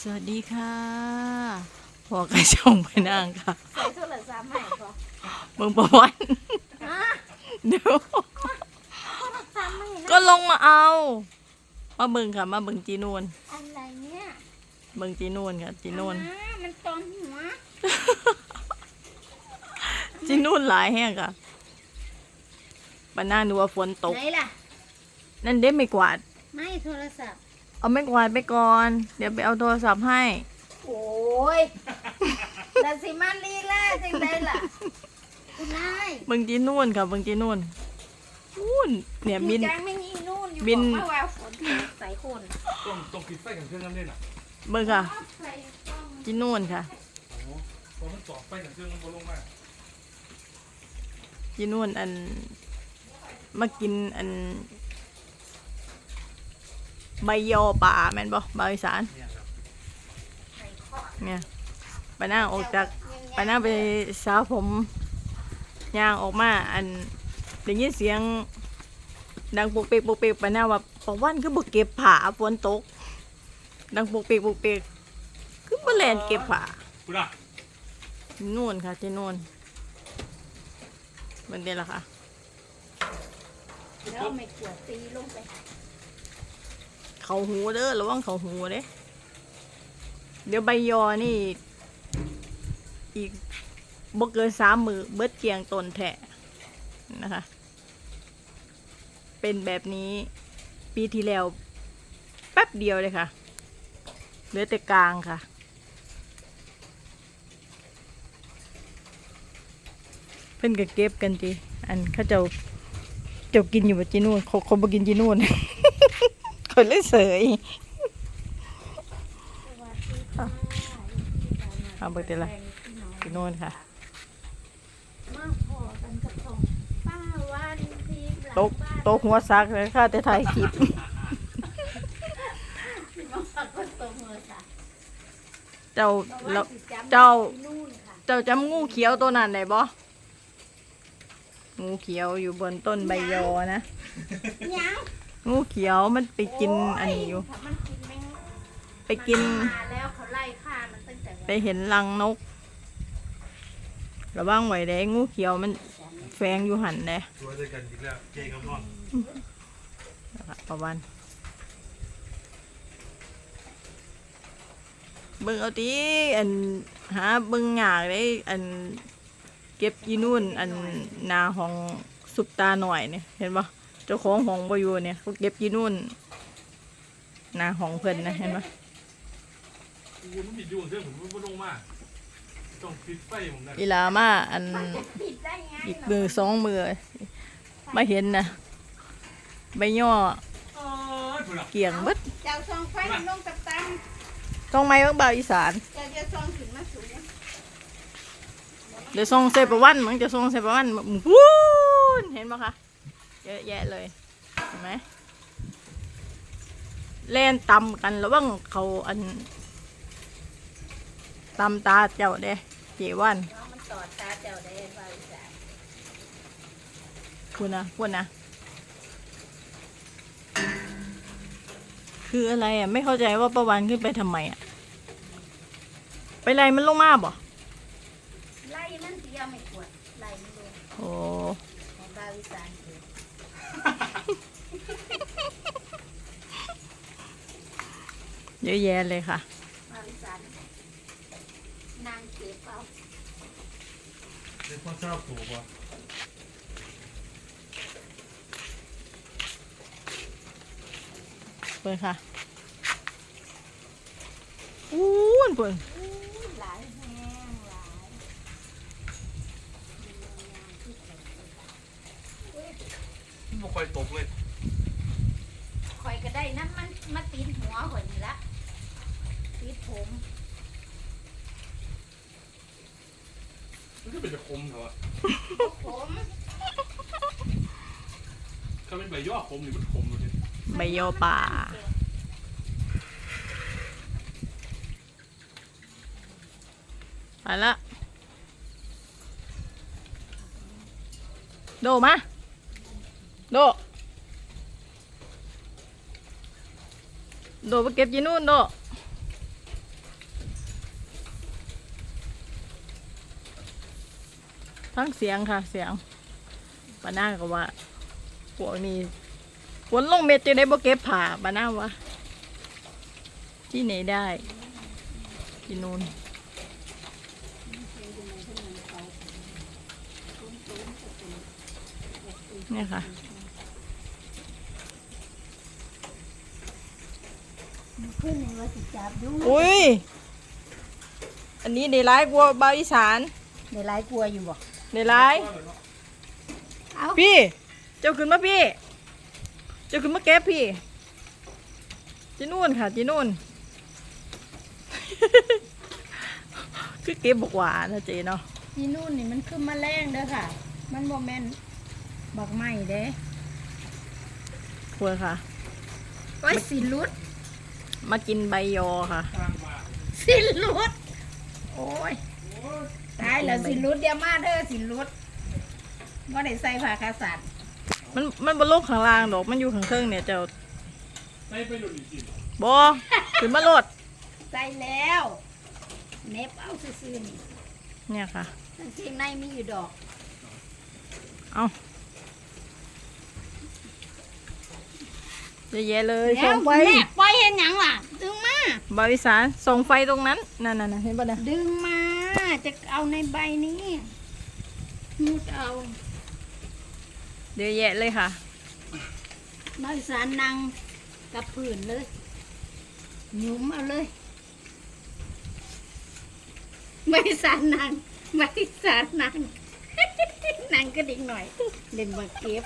สวัสดีค่ะพอกระชงไปนั่งค่ะใส่โทรศัพท์ใหม่ก่อนเมืองประวันฮะเดี๋ยวโทรศัพท์ใหม่นะก็ลงมาเอา มาเบิ่งค่ะ มาเบิ่งจีนูนอะไรเนี่ยเบิ่งจีนูนค่ะ จีนูนอ่ามันตอนหัวจีนูนหลายแห้งค่ะปานาหนูว่าฝนตก ไหนล่ะ นั่นเด้ไม่กวาด ไม่โทรศัพท์ เอาไม่กวาดไปก่อน เดี๋ยวไปเอาโทรศัพท์ให้ โอ้ยแต่สิมันลีล่าจังไดล่ะ คุณนายเบิ่งจีนูนค่ะเบิ่งจีนูนนู่นเนี่ยบินจังไม่ยิงนู่นอยู่บิน บอกว่าฝนใส่คนต้องต้องปิดไฟกับเครื่องน้ำเล่นอะเบิ่งค่ะใส่กล้อง จีนูนค่ะโอ้โหพอมันจ่อไฟกับเครื่องมันบ่ลงมาจีนูนอันมากินอัน ใบยอป่าแม่นบ่ใบอีสานเนี่ยครับใส่ข้อเนี่ยปานาออกจากปานาไปสาวผมย่างออกมาอันได้ยินเสียง ดังปุกเปกปุกเปกปานาว่าปอกวันคือบ่เก็บผ้าฝนตก ดังปุกเปกปุกเปกคือบ่แล่นเก็บผ้าคุณอะที่นู่นค่ะที่นู่นมันเดียวละค่ะแล้วไม่ขวดตีลงไป เขาหูเด้อระวังเขาหูเด้เดี๋ยวใบยอนี่ อีกบ่เกินสามมือเบิดเกียงตนแทะนะคะ เป็นแบบนี้ปีที่แล้ว แป๊บเดียวเลยค่ะเหลือแต่กลางค่ะ เพิ่นก็เก็บกันจีอันเขาเจ้าเจ้ากินอยู่บ่จีนู่นเขาเขาบ่กินจีนู่น คนเลยเสยเอาเบิดเดี๋ยวละจีนู่นค่ะมาพอกันกับของป้าวันทีมหลังตกบ้านตกหัวซักเลยค่ะ แต่ถ่ายคลิปมาฝากคนตรงเลยค่ะเจ้าเพราะแล้ว่าวสิจำเจ้า ที่นู่นค่ะเจ้าจำงูเขียวตัวนั้นได้บ่งูเขียวอยู่บนต้นใบยอนะยัง งูเขียวมันไปกินอันนี้อยู่โถ้ามันกินแมงไปกินมันมาแล้วเขาไล่ฆ่ามันตั้งแต่ไปเห็นรังนก ระวังไว้เด้งูเขียวมันแฝงอยู่หันเด้ตัวด้วยกันอีกแล้วเจกับนอนนะคะประวัน เบิ่งเอาตีอันหาเบิ่งยากได้อันเก็บยีนู่นอันหนาของสุปตาหน่อยเนี่ยเห็นปะ เจ้าของห้องบอยู่เนี่ยเขาเก็บยีนู่นหนาของเพิ่นนะเห็นปะกูมันมีดวงเครื่องผมมันบ่ลงมาต้องปิดไฟผมนะอีหลามาอันมันจะปิดได้ไงอีกมือสองมือมาเห็นนะใบย่อเอ้ยคุณอะเกี่ยงเบิดเจ้าซองไฟมันลงตับตังต้องไม้เบิ่งบ่าวอีสานเจ้าจะซองถึงมาสูงเดี๋ยวส่งเซประวันมันจะส่งเซประวันวู้นเห็นปะคะ เยอะแยะเลยเห็นไหมเล่นตำกันระหว่างเขาอันตำตาเจ้าเด้เจวันน้องมันตอดตาเจ้าได้บริษัทคุณนะคุณนะคืออะไรอะ ไม่เข้าใจว่าประวันขึ้นไปทำไมอะ ไปไล่มันลงมาบ่ไล่มันเดียวไม่ขวดไล่มันลงโอ้ในบริษัทคือ เยอะแยะเลยค่ะบริษัทนางเก็บเอาเป็นพ่อเจ้าปู่ป่ะเปิดค่ะอู้นเปิดอู้หลายแห้งหลาย มันบ่ค่ อยตกเลยข่อยก็ได้น้ำมันมาตีนหัวข่อยนี่ละตีดผมมันก็เป็นจะคมเหรอวะผมถ้าเป็นใบย่อคมนี่มันคมเลยใบยอป่า ไปละ โดมา โดโดไปเก็บยีนู่นโดทั้งเสียงค่ะ เสียงปาน้าก็ว่าพวกนี้ฝนลงเม็ดจะได้บ่เก็บผ่าปาน้าวะที่ไหนได้ยีนู่นเนี่ยค่ะ ขึ้นในว่าสิจับดูอุ้ย อันนี้ในร้ายกว่าบาวอีสานในหลายกลัวอยู่บ่ในร้าย เอาพี่ เจ้าขึ้นมาพี่ เจ้าขึ้นมาเก็บพี่จีนู่นค่ะจีนู่น คือเก็บบอกหวานนะเจเนาะที่นู่นนี่มันขึ้นมาแรงเด้อค่ะ มันบ่แม่นบักไม้เด้ ควรค่ะ ไว้สิลุด มากินใบยอค่ะ สิลุดโอ้ยตายแล้วสิลุดเดี๋ยวมาเด้อสิลุดว่าได้ใส่ผ้าคาสัตว์มันมันบนโลกข้างล่างดอกมันอยู่ข้างเครื่องเนี่ยเจ้าใส่ไปโดนอีกทีบอขึ้นมาโลดใส่แล้วเน็บเอาซื่อๆนี่เนี่ยค่ะกางเกงในมีอยู่ดอก เอา เยอะแยะเลยแล้ส่วงไฟแม่ปล่อยเห็นหยังล่ะ ดึงมา บาวอีสานส่งไฟตรงนั้นนั่นน่ะเห็นปะเนี่ยดึงมา จะเอาในใบนี้มุดเอาเยอะแยะเลยค่ะ น้อยสารนังกับผื่นเลยหยุมเอาเลย ไม่สารนังไม่สารนังนังก็ดิ่งหน่อยเล่นมาเก็บ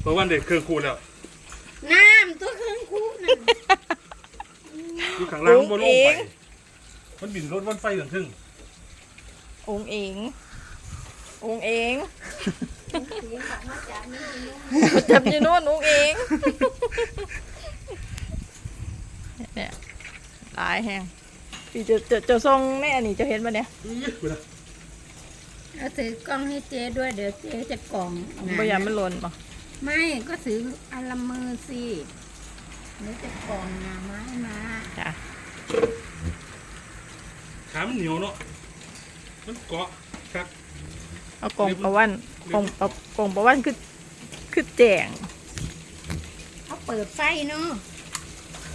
เพราะว่าเด็กเครื่องคูแล้วน้ำตัวเครื่องคู่นั่นอยู่ข้างล่างมันบ่ลงโอ้ไปเองมันบินรถวันไฟถึงถึงองค์เององค์เองเสียงออกมาจากนี่นุ่มจับอยีนู่นองค์เองเนี่ยหลายแหงพี่จะจะจะส่งแน่นี่จะเห็นปะเนี่ยเอาถือกล้องให้เจ๊ด้วยเดี๋ยวเจ๊จะกล่องงพยายามมันหล่นปะ ไม่ก็ถืออันละมือสิเดี๋ยวจะกล่องงาไม้มาจ้ะขามันเหนียวเนาะมันเกาะครับ เอากล่องประวันกล่องประกล่องประวันคือคือแจงเขาเปิดไฟเนาะ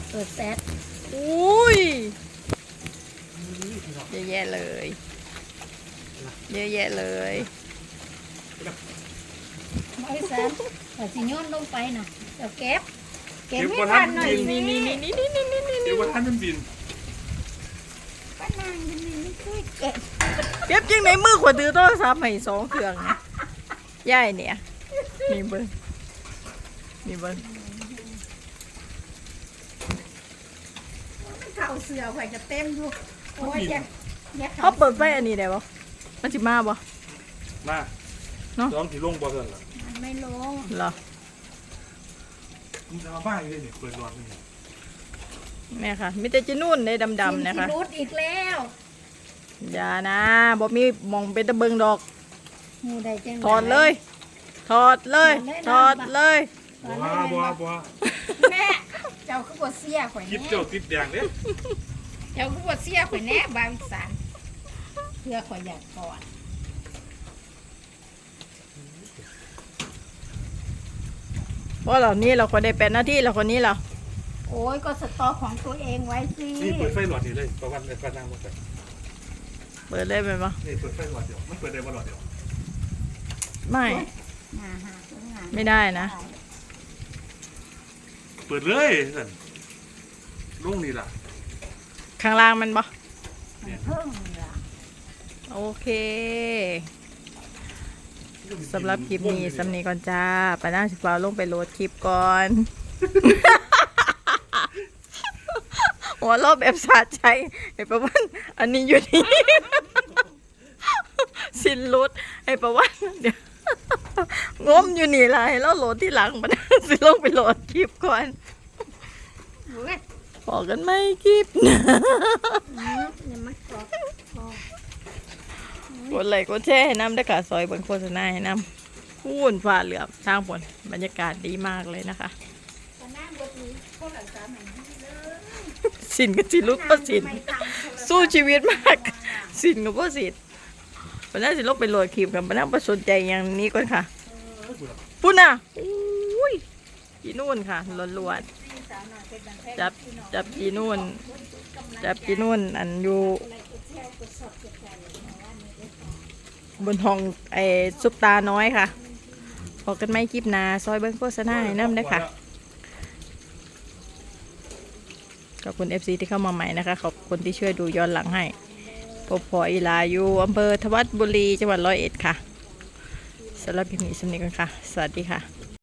เปิดแซดอุ้ยเยอะแยะเลย เยอะแยะเลย ไม่แซด แต่สิโยนลงไปน่ะเดี๋ยวเก็บ เก็บเก็บให้บ่ทัทันนหน่อยนี่สินี่นี่นี่นี่นี่นี่เดี๋ยวว่าท่านมันบินป้านางยังไม่ช่วยเก็บเก็บจังไหนมือขวดตือโทรศัพท์ให้สองเครื่องนะย่ายเนี่ยมีเบิ้งมีเบิ้งเข่าเสือไว้จะเต็มอยู่โอ้ยอย่าอย่าเขาเปิดไฟอันนี้ได้ปะมันสิมาปะมาเนาะร้องที่ลงบ่เกินล่ะมัน ไม่ลงเหรอมึงจะเอาบ้าอยู่เลยนี่เปิดร้อนนี่แม่ค่ะมีแต่จีนุ่นในดำๆนะคะสิรุดอีกแล้วอย่านะบ่มีหมองเป็นตะเบิงดอกหูได้จังถอดเลย ถอดเลยถอดเลย ถอดบ้าเลยบ้าบ้าแม่เจ้าคือบทเสียข่อยคลิปแน่เจ้าติดแดงเด้เจ้าคือบทเสียข่อยแน่บาวิสานเพื่อข่อยอยากก่อน เพราะเหล่านี้เราคนได้เป็นหน้าที่เราคนนี้เราโอ้ยก็สต็อกของตัวเองไว้สินี่เปิดไฟหลอดนี่เลยประวันในฟ้านั่งมาใส่เปิดเลยไหมปะนี่เปิดไฟหลอดเดียวมันเปิดได้บ่หลอดเดียวไม่ งาหาตัวงานไม่ได้นะ เปิดเลยสั่นลงนี่ล่ะข้างล่างมันปะมันเพิ่งล่ะโอเค สำหรับคลิปนี้สำนีก่อนจ้าปาน้าสิฟ้าลงไปโหลดคลิปก่อน หัวรอบแบบสะใจไอ้ประวันอันนี้อยู่นี่ สินรุดไอ้ประวันเดี๋ยวงมอยู่นี่ละให้เราโหลดที่หลังปาน้าสิลงไปโหลดคลิปก่อนเว้ยบอกกันไหมคลิปหนะอืมอย่ามาเกาะคอ กดไลค์กดแชร์ให้น้ำได้วยค่ะซอยเบนโฆษณาให้น้ำพูนฝ่าเหลือบทางผลบรรยากาศดีมากเลยนะคะแต่หน้าบทนี้พวกหลังสามแห่งนี้เลยสินกับสิลุกก็สินทำไมทำโทรศัพท์สู้ชีวิตมาก สินกับพ่สินปน่าสิลบไปโหลดคลิปกับปน่าประสนใจอย่างนี้ก่อนค่ะเอ้ยบุญพุ่นน่ะอุ้ยจีนู่นค่ะล้วนๆจับจับจีนู่นจับจีนู่นอันอยู่ บนห้องไอ้ซุปตาน้อยค่ะพอกันไม่คลิปนาซอยเบิ้งโฆษณาให้น้ำได้ค่ะ ขอบคุณ FC ที่เข้ามาใหม่นะคะ ขอบคุณที่ช่วยดูย้อนหลังให้พบพออีลาอยู่อำเภอทวัดบุรีจังหวัดร้อยเอ็ดค่ะสำหรับคลิปนี้สำนึกกันค่ะ สวัสดีค่ะ